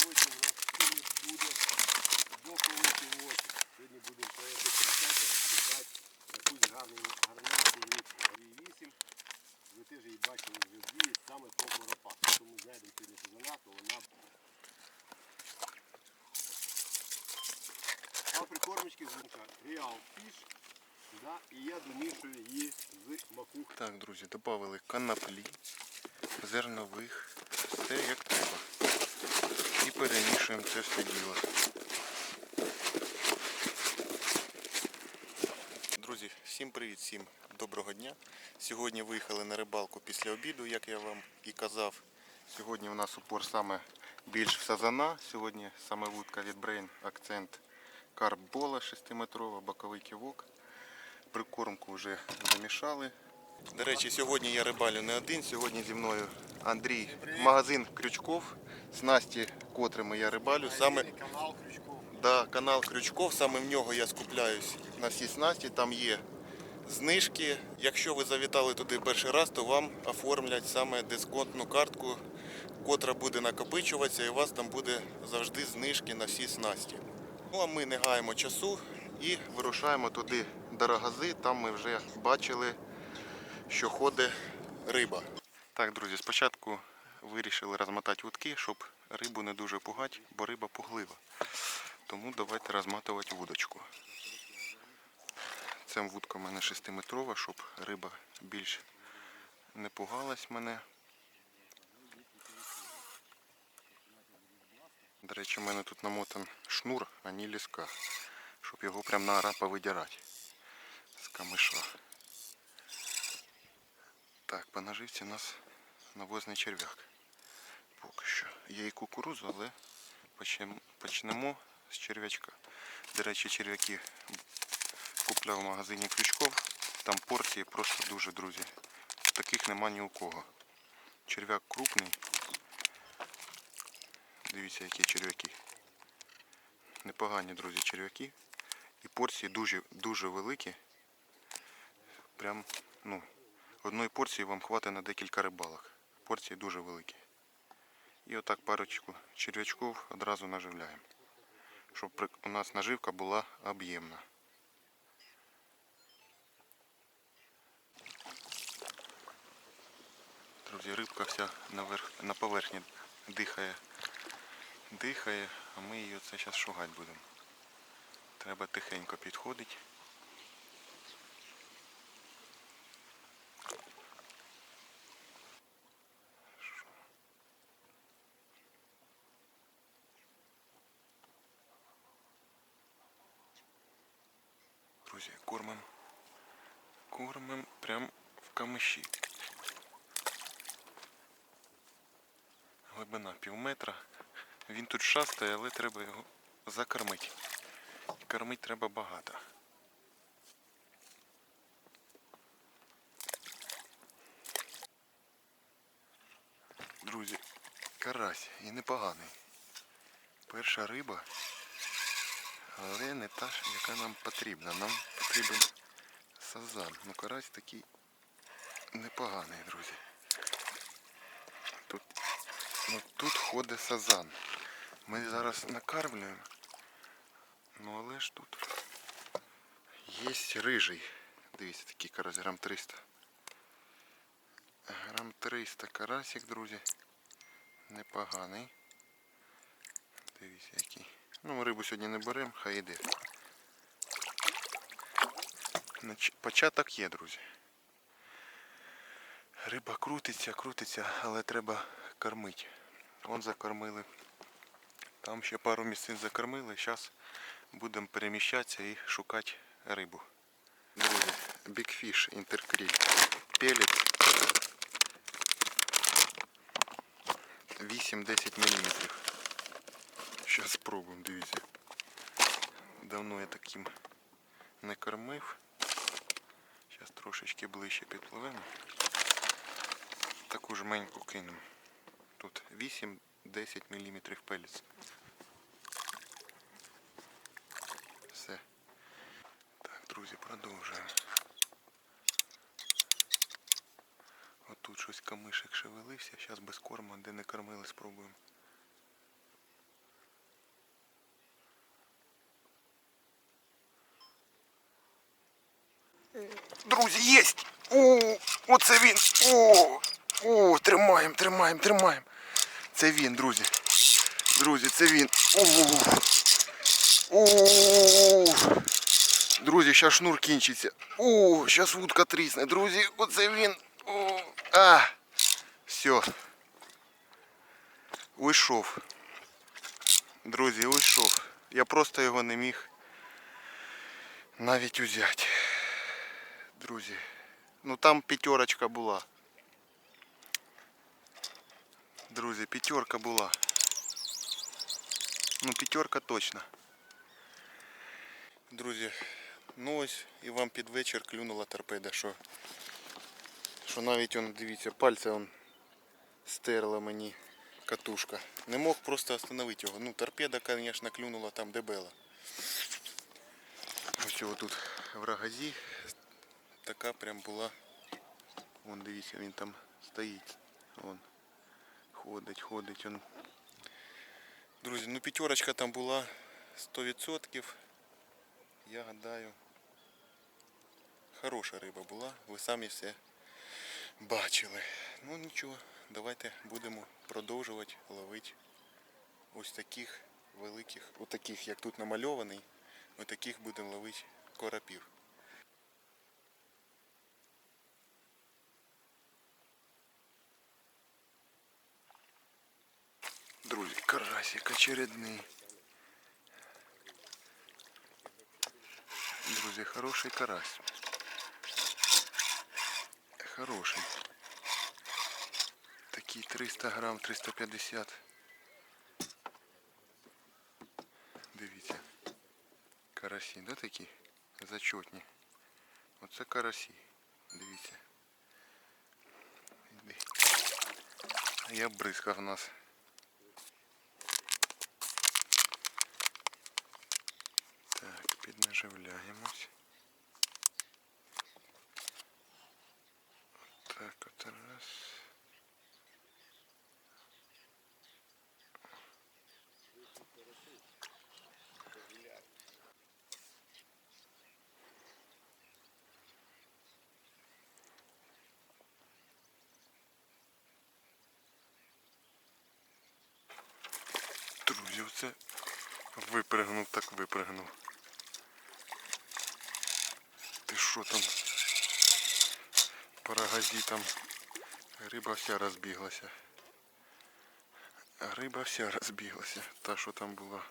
Сьогодні у нас фініш буде до колоті в очі. Сьогодні будемо стояти кричати, шукати якусь гарну, гарненьку 8. Ви теж її бачили вже дії саме по коропах. Тому знайдемо сьогодні сазана, то вона А прикормочки звучать Real Fish. Да, і я домішую її з макухи. Так, друзі, додали канаплі, зернових, все як треба. Перемішуємо це все діло. Друзі, всім привіт, всім доброго дня. Сьогодні виїхали на рибалку після обіду, як я вам і казав. Сьогодні у нас упор саме більш в сазана. Сьогодні саме вудка від Brain акцент карбола 6-метрова, боковий ківок. Прикормку вже замішали. До речі, сьогодні я рибалю не один. Сьогодні зі мною Андрій, магазин Крючков, снасті, котрими я рибалю. Саме канал Крючков. да, канал Крючков, саме в нього я скупляюсь на всі снасті. Там є знижки. Якщо ви завітали туди перший раз, то вам оформлять саме дисконтну картку, котра буде накопичуватися, і у вас там буде завжди знижки на всі снасті. Ну а ми не гаємо часу і вирушаємо туди до Рогази. Там ми вже бачили, що ходить риба. Так, друзі, спочатку вирішили розмотати вудки, щоб рибу не дуже пугати, бо риба пуглива. Тому давайте розматувати вудочку. Це вудка в мене 6-метрова, щоб риба більш не пугалась мене. До речі, у мене тут намотан шнур, а не ліска, щоб його прямо на арапа видирати з камиша. Так, по наживці у нас навозний черв'як. Поки що. Є і кукуруза, але почнемо з черв'ячка. До речі, черв'яки купляв в магазині Крючков. Там порції просто дуже, друзі. Таких нема ні у кого. Черв'як крупний. Дивіться, які черв'яки. Непогані, друзі, черв'яки. І порції дуже, дуже великі. Прям, ну, одної порції вам хватить на декілька рибалок. Порції дуже великі. І отак парочку черв'ячків одразу наживляємо. Щоб у нас наживка була об'ємна. Друзі, рибка вся наверх, на поверхні дихає, дихає, а ми її зараз шугати будемо. Треба тихенько підходити. Друзі, кормим. Кормим прям в камиші. Глибина пів метра. Він тут шастає, але треба його закормити. Кормити треба багато. Друзі, карась і непоганий. Перша риба, але не та, яка нам потрібна. Нам потрібен сазан. Ну карась такий непоганий, друзі. Тут, ну, тут ходить сазан. Ми зараз накармлюємо. Ну але ж тут є рижий. Дивіться, такий карась, грам 300. Грам 300 карасик, друзі. Непоганий. Дивіться який. Ну ми рибу сьогодні не беремо, хай йде. Початок є, друзі. Риба крутиться, крутиться, але треба кормити. Вон закормили. Там ще пару місцин закормили. Зараз будемо переміщатися і шукати рибу. Друзі, Big Fish Intercreel. 8-10 мм. Зараз спробуємо, дивіться. Давно я таким не кормив. Зараз трошечки ближче підпливемо. Таку жменьку кинемо. Тут 8-10 мм пелець. Все. Так, друзі, продовжуємо. Отут щось камишек шевелився. Зараз без корма, де не кормили, спробуємо. Друзі, єсть! О, оце він! О, о, тримаємо, тримаємо, тримаємо. Це він, друзі. Друзі, це він. О, друзі, зараз шнур кінчиться. О, зараз вудка трісне. Друзі, оце він. О, а, все. Уйшов. Друзі, уйшов. Я просто його не міг навіть узяти. Друзі. Ну там п'ятерочка була. Друзі, п'ятерка була. Ну, п'ятерка точно. Друзі, ну ось і вам під вечір клюнула торпеда, що, що навіть он, дивіться, пальця он стерла мені катушка. Не мог просто остановити його. Ну, торпеда, звісно, клюнула там дебела. Ось тут в рогазі така прям була. Вон дивіться, він там стоїть. Вон. Ходить, ходить. Он. Друзі, ну п'ятерочка там була 100%. Я гадаю. Хороша риба була, ви самі все бачили. Ну нічого, давайте будемо продовжувати ловити ось таких великих, отаких, як тут намальований, отаких будемо ловити коропів. Друзі, карасик очередний. Друзі, хороший карась. Хороший. Такий 300 грам, 350. Дивіться. Карасі, да такі? Зачетні. Оце карасі. Дивіться. Іди. А я бризкав в нас. Так, піднаживляємось. Так, от раз. Друзі, оце випригнув, так випригнув. Ти що там? По рогазі там риба вся розбіглася. Риба вся розбіглася. Та що там була.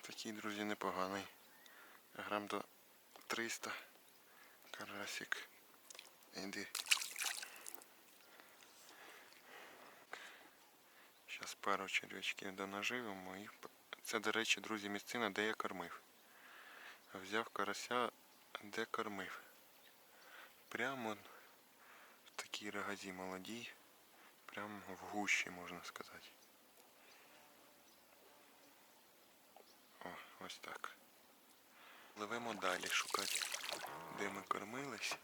Такий, друзі, непоганий. Грам до 300. Карасик. Іди. Зараз пару черв'ячків донаживимо і це, до речі, друзі, місцина, де я кормив. Взяв карася, де кормив. Прямо в такій рогазі молодій, прямо в гущі, можна сказати. О, ось так. Пливемо далі шукати, де ми кормились.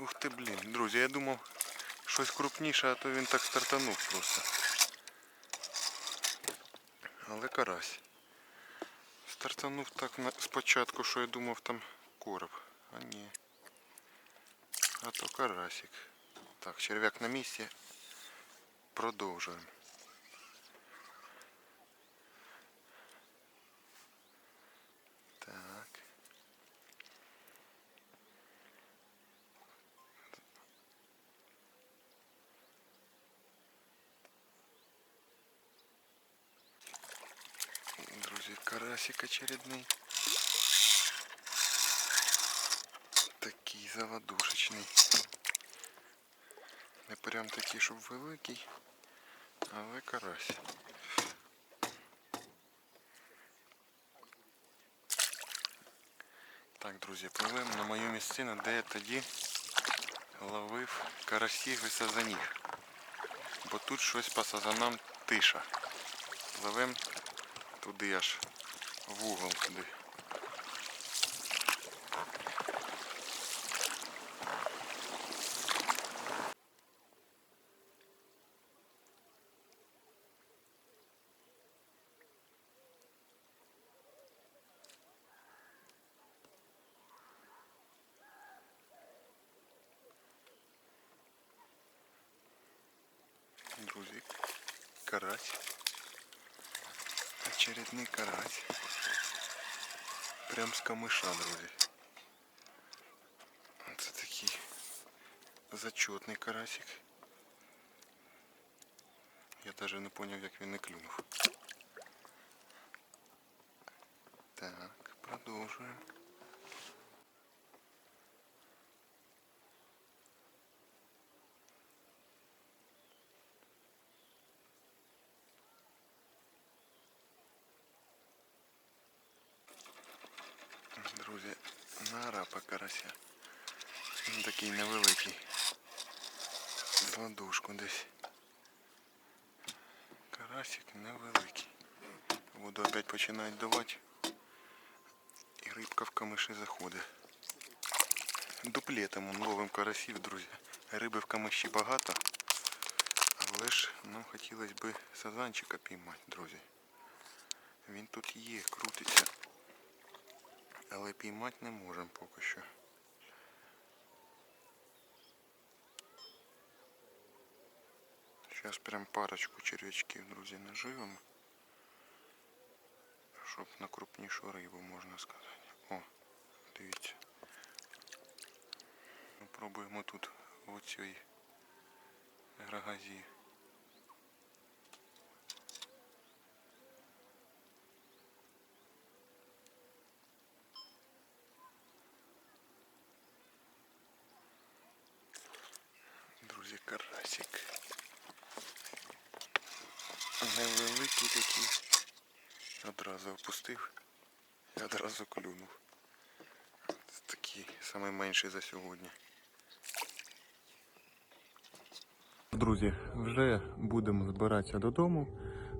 Ух ти, блін, друзі, я думав щось крупніше, а то він так стартанув просто. Але карась. Стартанув так на, спочатку, що я думав там короб. А ні. А то карасик. Так, черв'як на місці. Продовжуємо. Так. Друзі, карасик очередний. Такий заводушечний. Не прям такий, щоб великий, але карась. Так, друзі, пливемо на мою місцину, де я тоді ловив карасів і сазанів. Бо тут щось по сазанам тиша. Пливемо туди аж в угол туди. Друзі, карась. Очередний карась. Прям з камиша, друзі. Це такий зачетний карасик. Я навіть не зрозумів, як він не клюнув. Так, продовжуємо. Друзі, на арапа. Він такий невеликий. З ладошку десь. Карасик невеликий. Воду опять починають давати. І рибка в камиші заходить. Дуплетом он ловим карасів, друзі. Риби в камиші багато. Але ж нам хотілося б сазанчика піймати, друзі. Він тут є, крутиться. Але піймати не можемо поки що. Зараз прям парочку черв'ячків, друзі, наживемо. Щоб на крупнішу рибу можна сказати. О, дивіться. Ми пробуємо тут в оцій грагазі. Друзі, карасик. Одразу опустив і одразу клюнув. Це такий найменший за сьогодні. Друзі, вже будемо збиратися додому.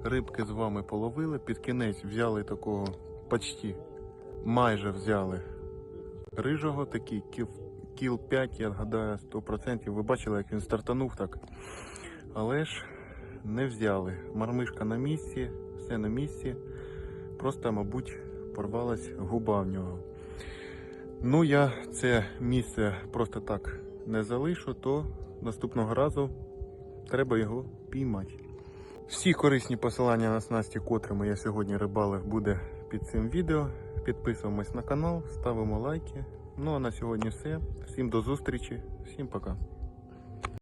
Рибки з вами половили. Під кінець взяли такого почти майже взяли рижого, такий кіл, кіл 5, я гадаю, 100%. Ви бачили, як він стартанув так. Але ж не взяли. Мармишка на місці, все на місці. Просто, мабуть, порвалась губа в нього. Ну, я це місце просто так не залишу, то наступного разу треба його піймати. Всі корисні посилання на снасті, котрими я сьогодні рибалив, буде під цим відео. Підписуємось на канал, ставимо лайки. Ну а на сьогодні все. Всім до зустрічі, всім пока.